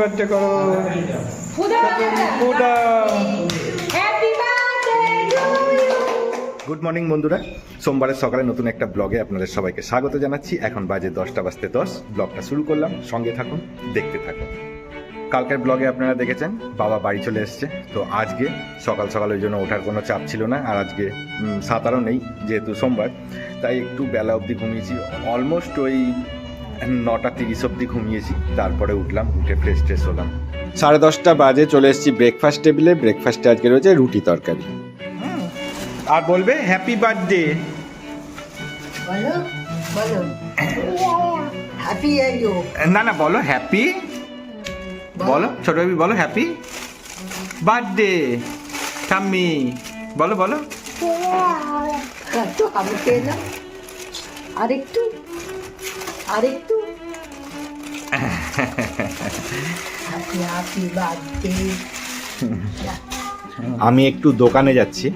Birthday করো। Puja Puja happy birthday to you good morning বন্ধুরা। সোমবারের সকালে নতুন একটা ব্লগে আপনাদের সবাইকে স্বাগত জানাচ্ছি। এখন বাজে দশটা বাজতে দশ। ব্লগটা শুরু করলাম। সঙ্গে থাকুন দেখতে থাকুন। কালকের ব্লগে আপনারা দেখেছেন বাবা বাড়ি চলে এসছে। তো আজকে সকাল সকাল ওই জন্য ওঠার কোনো চাপ ছিল না আর আজকে সাঁতারও নেই যেহেতু সোমবার। তাই একটু বেলা অবধি ঘুমিয়েছি। অলমোস্ট ওই নটা তিরিশ অবধি ঘুমিয়েছি তারপরে উঠলাম উঠে ফ্রেশ ট্রেশ হলাম। সাড়ে দশটা বাজে চলে এসেছি ব্রেকফাস্ট টেবিলে ব্রেকফাস্টে আজকে রয়েছে রুটি তরকারি। আর বলবে হ্যাপি বার্থডে না না বলো হ্যাপি বলো। ছোট বেবি বলো হ্যাপি বার্থডে ঠাম্মি। বলো বলো। একটু হাবু খেয়ে নাও। আরেকটু আমি একটু দোকানে যাচ্ছি।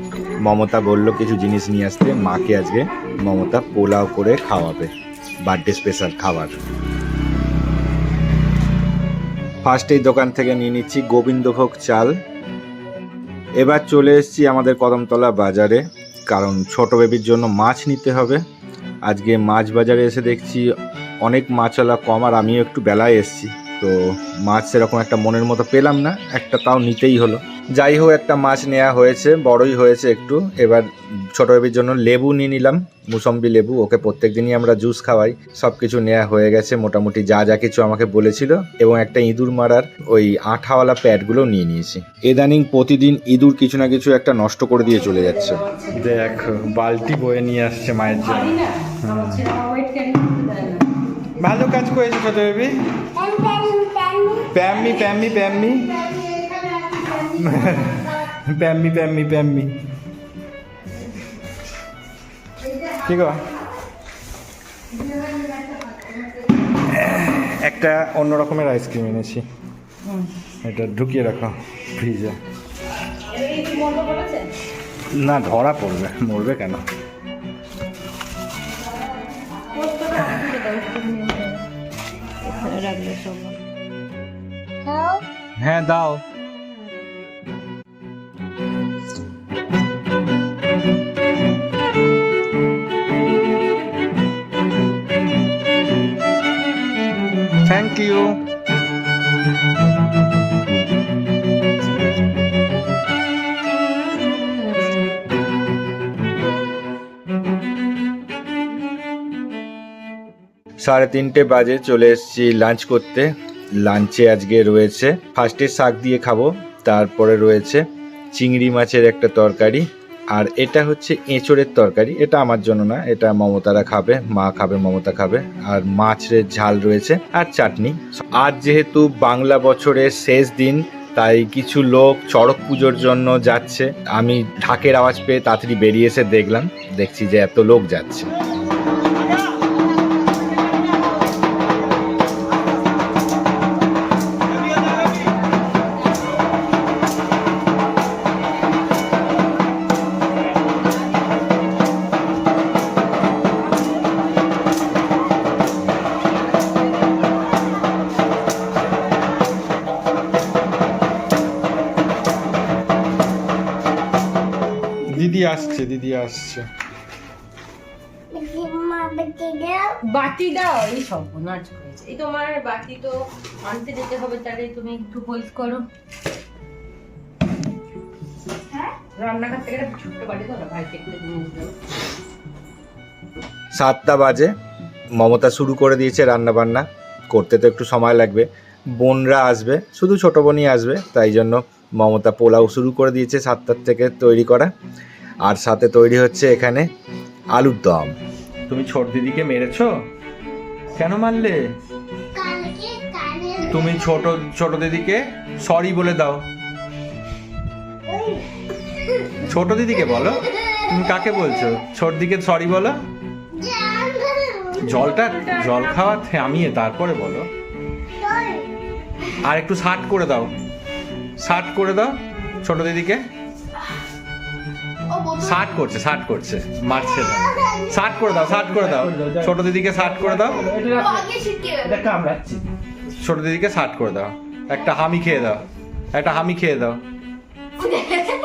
মমতা বলল কিছু জিনিস নিয়ে আসতে। মাকে আজকে মমতা পোলাও করে খাওয়াবে। বার্থডে স্পেশাল খাবার। ফার্স্ট এই দোকান থেকে নিয়ে নিচ্ছি গোবিন্দভোগ চাল। এবার চলে এসেছি আমাদের কদমতলা বাজারে। কারণ ছোট বেবির জন্য মাছ নিতে হবে। আজকে মাছ বাজারে এসে দেখছি অনেক মাছওয়ালা কম আর আমিও একটু বেলায় এসেছি। তো মাছ সেরকম একটা মনের মতো পেলাম না একটা তাও নিতেই হলো। যাই হোক একটা মাছ নেওয়া হয়েছে বড়ই হয়েছে একটু। এবার ছোট বেবির জন্য লেবু নিয়ে নিলাম মুসম্বি লেবু। ওকে প্রত্যেক দিনই আমরা জুস খাওয়াই। সব কিছু নেওয়া হয়ে গেছে মোটামুটি যা যা কিছু আমাকে বলেছিল। এবং একটা ইঁদুর মারার ওই আঠাওয়ালা প্যাডগুলো নিয়ে নিয়েছি। এদানিং প্রতিদিন ইঁদুর কিছু না কিছু একটা নষ্ট করে দিয়ে চলে যাচ্ছে। দেখ বালতি বয়ে নিয়ে আসছে মায়ের জন্য। ভালো কাজ করেছে ছোট বেবি? প্যাম্মি প্যাম্মি প্যাম্মি। প্যাম্মি প্যাম্মি প্যাম্মি। ঠিক একটা অন্য রকমের আইসক্রিম এনেছি। এটা ঢুকিয়ে রাখো ফ্রিজে না ধরা পড়বে। মরবে কেন? রাখলে সব হ্যাঁ দাও। থ্যাংক ইউ সাড়ে তিনটে বাজে চলে এসেছি লাঞ্চ করতে। লাঞ্চে আজকে রয়েছে ফার্স্টে শাক দিয়ে খাব, তারপরে রয়েছে চিংড়ি মাছের একটা তরকারি, আর এটা হচ্ছে এঁচড়ের তরকারি। এটা আমার জন্য না, এটা মমতারা খাবে, মা খাবে, মমতা খাবে। আর মাছের ঝাল রয়েছে আর চাটনি। আজ যেহেতু বাংলা বছরের শেষ দিন, তাই কিছু লোক চড়ক পুজোর জন্য যাচ্ছে। আমি ঢাকের আওয়াজ পেয়ে তাড়াতাড়ি বেরিয়ে এসে দেখলাম, দেখছি যে এত লোক যাচ্ছে। দিদি আসছে দিদি আসছে। বাটি দাও এই সব নাচ করেছে। এই তোমার বাটি তো আনতে যেতে হবে তাহলে তুমি একটু হেল্প করো রান্নাঘর থেকে একটা ছোট্ট বাটি দাও না ভাইকে একটা জিনিস দাও সাতটা বাজে মমতা শুরু করে দিয়েছে রান্না বান্না করতে তো একটু সময় লাগবে। বোনরা আসবে শুধু ছোট বোনই আসবে তাই জন্য মমতা পোলাও শুরু করে দিয়েছে সাতটার থেকে তৈরি করা। আর সাথে তৈরি হচ্ছে এখানে আলুর দম। তুমি ছোট দিদিকে মেরেছো? কেন মারলে? তুমি ছোট ছোট দিদিকে সরি বলে দাও। ছোট দিদিকে বলো? তুমি কাকে বলছো? ছোট দিকে সরি বলো? জলটা জল খাওয়া থামিয়ে তারপরে বলো। আর একটু শার্ট করে দাও। শার্ট করে দাও ছোট দিদিকে। শার্ট করছে শার্ট করছে মারছে। না শার্ট করে দাও শার্ট করে দাও। ছোট দিদিকে শার্ট করে দাও। ছোট দিদিকে শার্ট করে দাও। একটা হামি খেয়ে দাও। একটা হামি খেয়ে দাও।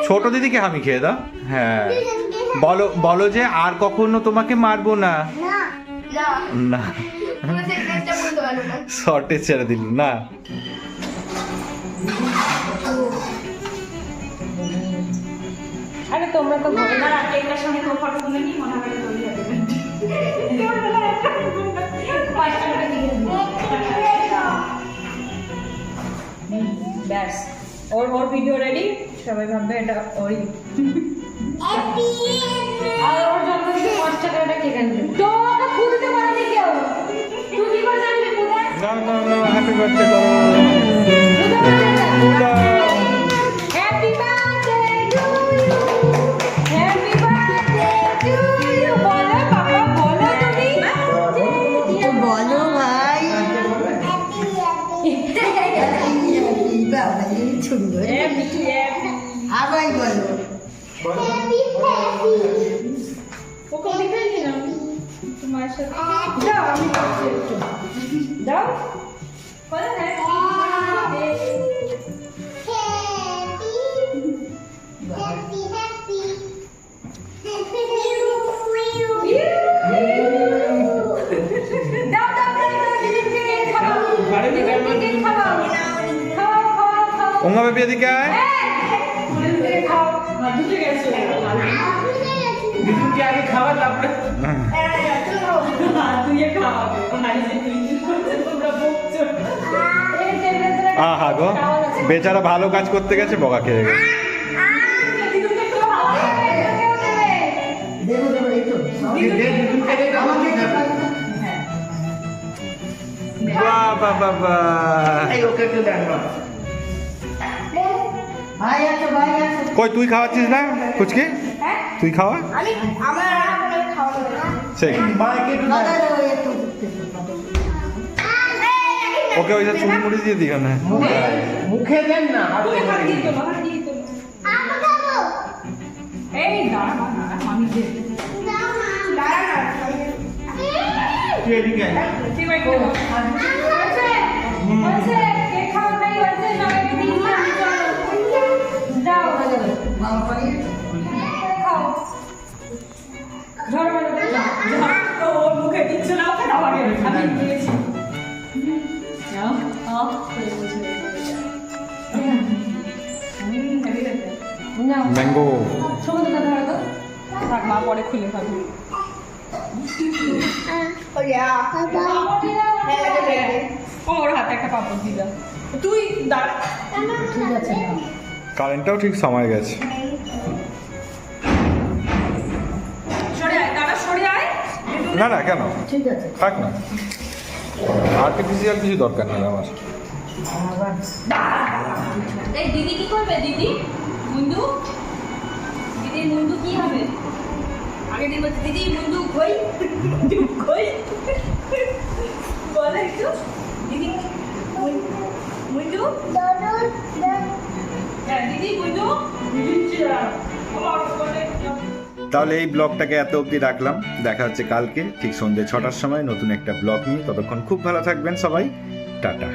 ছোট দিদিকে হামি খেয়ে দাও। হ্যাঁ। বলো বলো যে আর কখনো তোমাকে মারবো না। না। শর্টে ছেড়ে দিল। না। তোমরা তো ভয় না। কেকটার সঙ্গে তো ফটো তুলে নিই মনে হয় করে ব্যাস ওর ওর ভিডিও রেডি সবাই ভাববে এটা ওরই। আর ওর জন্মদিনে পাঁচ টাকার একটা কেক আনবে তো ওকে ফুলতে পারেনি কেউ। তুই কি করে জানবি না না না হ্যাপি বার্থডে হ্যাপি আবার বলো ওকে লিখে দিলাম তোমার সাথে দাও আমি করছি একটু দাও বলো হ্যাপি গেছে আহা গো বেচারা ভালো কাজ করতে গেছে বকা খেয়ে গেছে। একটু দেবে দেবো দেবো এই আমাকে খাবার কই তুই খাওয়াচ্ছিস না কুচকি তুই খাওয়া? আমি আমার আর খাওয়াবো না। সে দাদা দেবো একটু ওকে ওই যে চুড়ি মুড়ি দিয়ে দিও না হাত দিয়ে তোলো এই দাঁড়া দাঁড়া আমি দিয়ে ঠিক আছে ম্যাঙ্গো সমুদ্রটা ধরো তো থাক মা পরে খুলে খাব ওর হাতে একটা পাপড় দিলাম তুই দাঁড়া ঠিক আছে কারেন্টটাও ঠিক সময় গেছে। সরে আয় দাঁড়া সরে আয় না না কেন? ঠিক আছে। থাক না। আর্টিফিশিয়াল কিছু দরকার নেই আমার। দিদি কি করবে, দিদি? কি হবে? আগে দিদি বলছে, দিদি কই বলে একটু। দিদি হ্যাঁ তাহলে এই ব্লগটাকে এত অবধি রাখলাম। দেখা হচ্ছে কালকে, ঠিক সন্ধ্যে ছটার সময় নতুন একটা ব্লগ নিয়ে। ততক্ষণ খুব ভালো থাকবেন সবাই। টাটা।